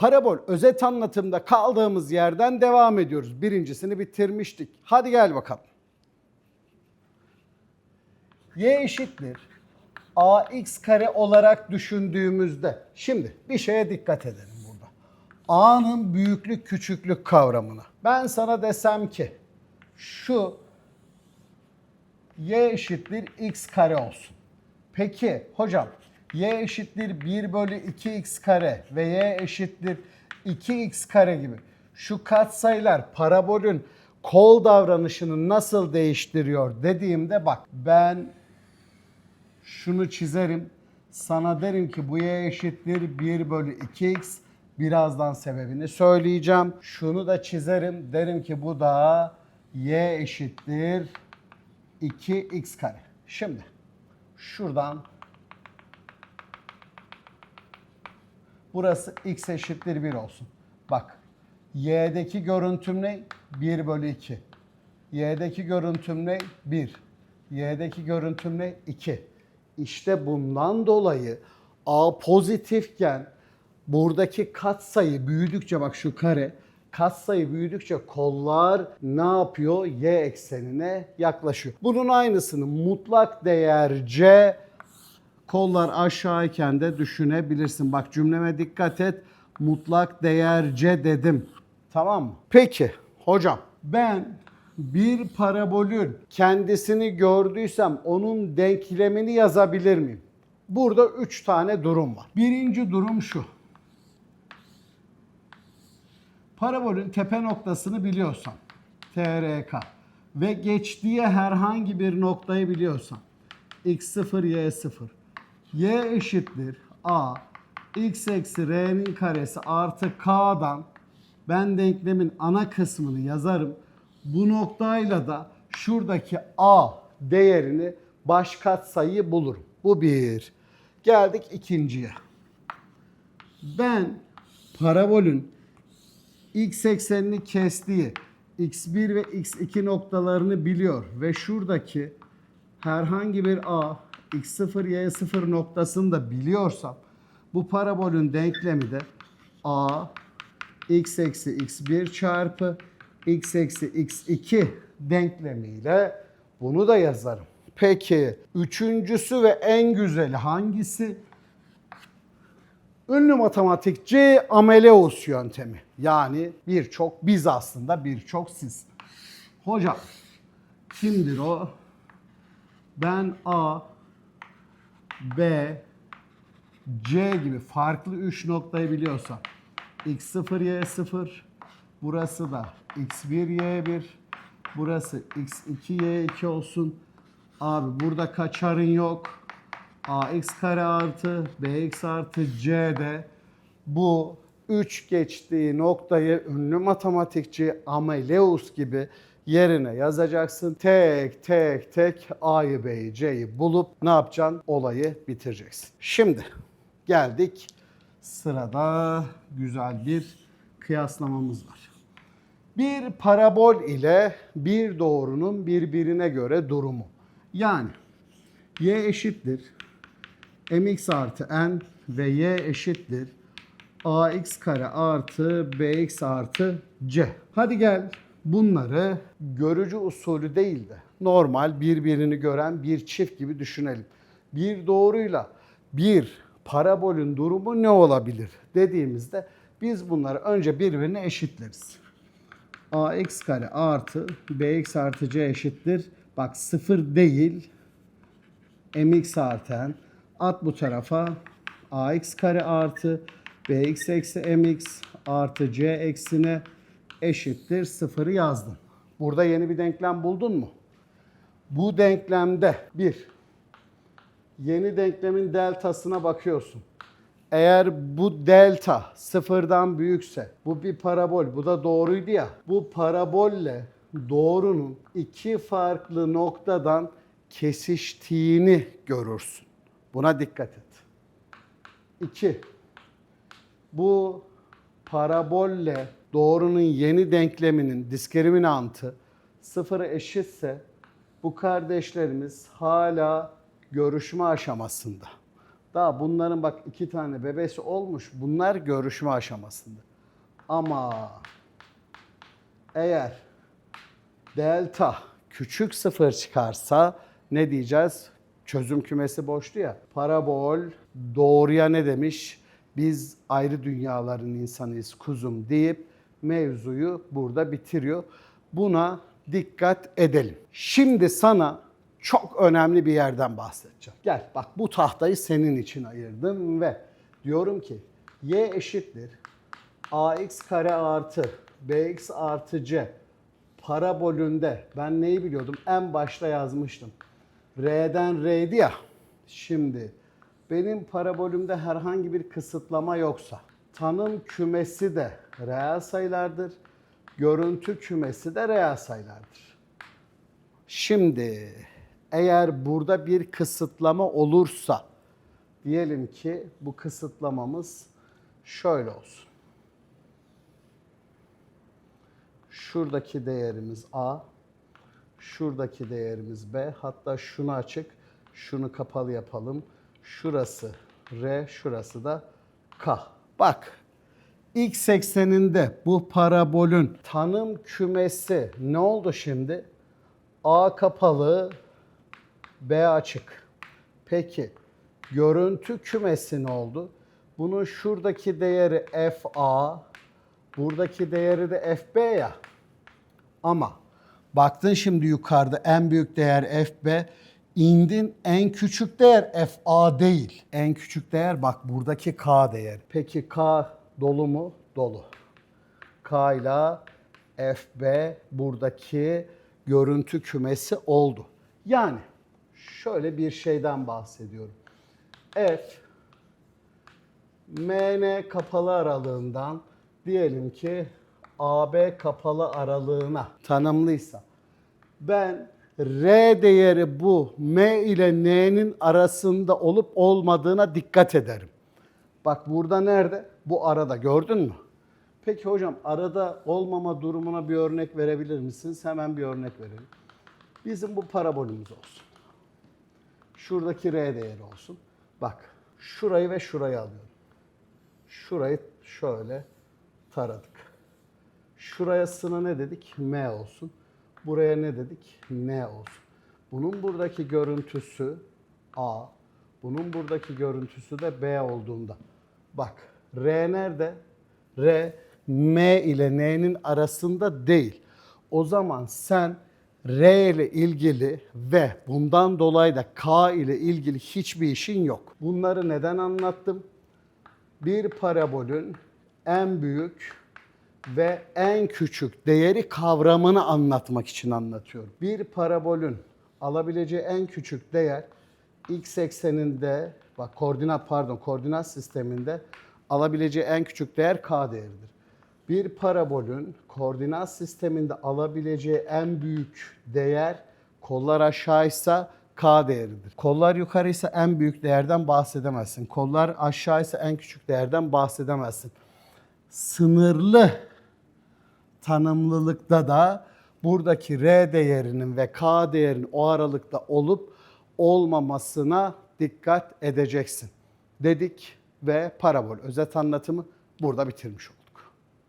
Parabol özet anlatımda kaldığımız yerden devam ediyoruz. Birincisini bitirmiştik. Hadi gel bakalım. Y eşittir ax kare olarak düşündüğümüzde şimdi bir şeye dikkat edelim burada. A'nın büyüklük küçüklük kavramına. Ben sana desem ki şu y eşittir x kare olsun. Peki hocam y eşittir 1 bölü 2x kare ve y eşittir 2x kare gibi şu katsayılar parabolün kol davranışını nasıl değiştiriyor dediğimde bak ben şunu çizerim. Sana derim ki bu y eşittir 1 bölü 2x. Birazdan sebebini söyleyeceğim. Şunu da çizerim. Derim ki bu da y eşittir 2x kare. Şimdi şuradan burası x eşittir 1 olsun. Bak y'deki görüntüm ne? 1 bölü 2. Y'deki görüntüm ne? 1. Y'deki görüntüm ne? 2. İşte bundan dolayı A pozitifken buradaki katsayı büyüdükçe bak şu kare katsayı büyüdükçe kollar ne yapıyor? Y eksenine yaklaşıyor. Bunun aynısını mutlak değer C kollar aşağıyken de düşünebilirsin. Bak cümleme dikkat et. Mutlak değer C dedim. Tamam mı? Peki hocam ben bir parabolün kendisini gördüysem onun denklemini yazabilir miyim? Burada üç tane durum var. Birinci durum şu. Parabolün tepe noktasını biliyorsan TRK ve geçtiği herhangi bir noktayı biliyorsan x0 y0 y eşittir a x eksi r'nin karesi artı k'dan ben denklemin ana kısmını yazarım. Bu noktayla da şuradaki a değerini baş katsayıyı bulurum. Bu bir. Geldik ikinciye. Ben parabolün x eksenini kestiği x1 ve x2 noktalarını biliyor ve şuradaki herhangi bir a x0 y0 noktasını da biliyorsam bu parabolün denklemi de a x eksi x1 çarpı x eksi x2 denklemiyle bunu da yazarım. Peki üçüncüsü ve en güzeli hangisi? Ünlü matematikçi Ameleus yöntemi. Yani birçok biz aslında birçok siz. Hocam kimdir o? Ben A, B, C gibi farklı 3 noktayı biliyorsam x0, y0, burası da x1, y1, burası x2, y2 olsun. Abi burada kaçarın yok. ax kare artı bx artı c'de bu 3 geçtiği noktayı ünlü matematikçi Ameleus gibi yerine yazacaksın. Tek tek tek A'yı B'yi C'yi bulup ne yapacaksın? Olayı bitireceksin. Şimdi geldik sırada güzel bir kıyaslamamız var. Bir parabol ile bir doğrunun birbirine göre durumu. Yani y eşittir mx artı n ve y eşittir ax kare artı bx artı c. Hadi gel bunları görücü usulü değil de normal birbirini gören bir çift gibi düşünelim. Bir doğruyla bir parabolün durumu ne olabilir dediğimizde biz bunları önce birbirine eşitleriz. ax kare artı bx artı c eşittir. Bak sıfır değil mx artı n. At bu tarafa ax kare artı bx eksi mx artı c eksine eşittir sıfırı yazdım. Burada yeni bir denklem buldun mu? Bu denklemde bir, yeni denklemin deltasına bakıyorsun. Eğer bu delta sıfırdan büyükse bu bir parabol bu da doğruydu ya. Bu parabolle doğrunun iki farklı noktadan kesiştiğini görürsün. Buna dikkat et. 2. Bu parabolle doğrunun yeni denkleminin diskriminantı sıfıra eşitse bu kardeşlerimiz hala görüşme aşamasında. Daha bunların bak iki tane bebesi olmuş. Bunlar görüşme aşamasında. Ama eğer delta küçük sıfır çıkarsa ne diyeceğiz? Çözüm kümesi boştu ya. Parabol doğruya ne demiş? Biz ayrı dünyaların insanıyız kuzum deyip mevzuyu burada bitiriyor. Buna dikkat edelim. Şimdi sana çok önemli bir yerden bahsedeceğim. Gel bak bu tahtayı senin için ayırdım ve diyorum ki y eşittir ax kare artı bx artı c parabolünde ben neyi biliyordum? En başta yazmıştım. R'den R'ydi ya. Şimdi benim parabolümde herhangi bir kısıtlama yoksa tanım kümesi de reel sayılardır. Görüntü kümesi de reel sayılardır. Şimdi eğer burada bir kısıtlama olursa diyelim ki bu kısıtlamamız şöyle olsun. Şuradaki değerimiz A, şuradaki değerimiz B. Hatta şunu açık, şunu kapalı yapalım. Şurası R, şurası da K. Bak X ekseninde bu parabolün tanım kümesi ne oldu şimdi? A kapalı, B açık. Peki görüntü kümesi ne oldu? Bunun şuradaki değeri FA, buradaki değeri de FB ya. Ama baktın şimdi yukarıda en büyük değer FB, indin en küçük değer FA değil. En küçük değer bak buradaki K değeri. Peki K dolu mu? Dolu. K ile FB buradaki görüntü kümesi oldu. Yani şöyle bir şeyden bahsediyorum. F MN kapalı aralığından diyelim ki AB kapalı aralığına tanımlıysa ben R değeri bu M ile N'nin arasında olup olmadığına dikkat ederim. Bak burada nerede? Bu arada gördün mü? Peki hocam arada olmama durumuna bir örnek verebilir misiniz? Hemen bir örnek verelim. Bizim bu parabolümüz olsun. Şuradaki R değeri olsun. Bak şurayı ve şurayı alıyorum. Şurayı şöyle taradık. Şuraya sına ne dedik? M olsun. Buraya ne dedik? N olsun. Bunun buradaki görüntüsü A. Bunun buradaki görüntüsü de B olduğunda. Bak R nerede? R M ile N'nin arasında değil. O zaman sen R ile ilgili ve bundan dolayı da K ile ilgili hiçbir işin yok. Bunları neden anlattım? Bir parabolün en büyük ve en küçük değeri kavramını anlatmak için anlatıyorum. Bir parabolün alabileceği en küçük değer x ekseninde bak koordinat pardon koordinat sisteminde alabileceği en küçük değer k değeridir. Bir parabolün koordinat sisteminde alabileceği en büyük değer kollar aşağıysa k değeridir. Kollar yukarıysa en büyük değerden bahsedemezsin. Kollar aşağıysa en küçük değerden bahsedemezsin. Sınırlı tanımlılıkta da buradaki R değerinin ve K değerinin o aralıkta olup olmamasına dikkat edeceksin. Dedik ve parabol özet anlatımı burada bitirmiş olduk.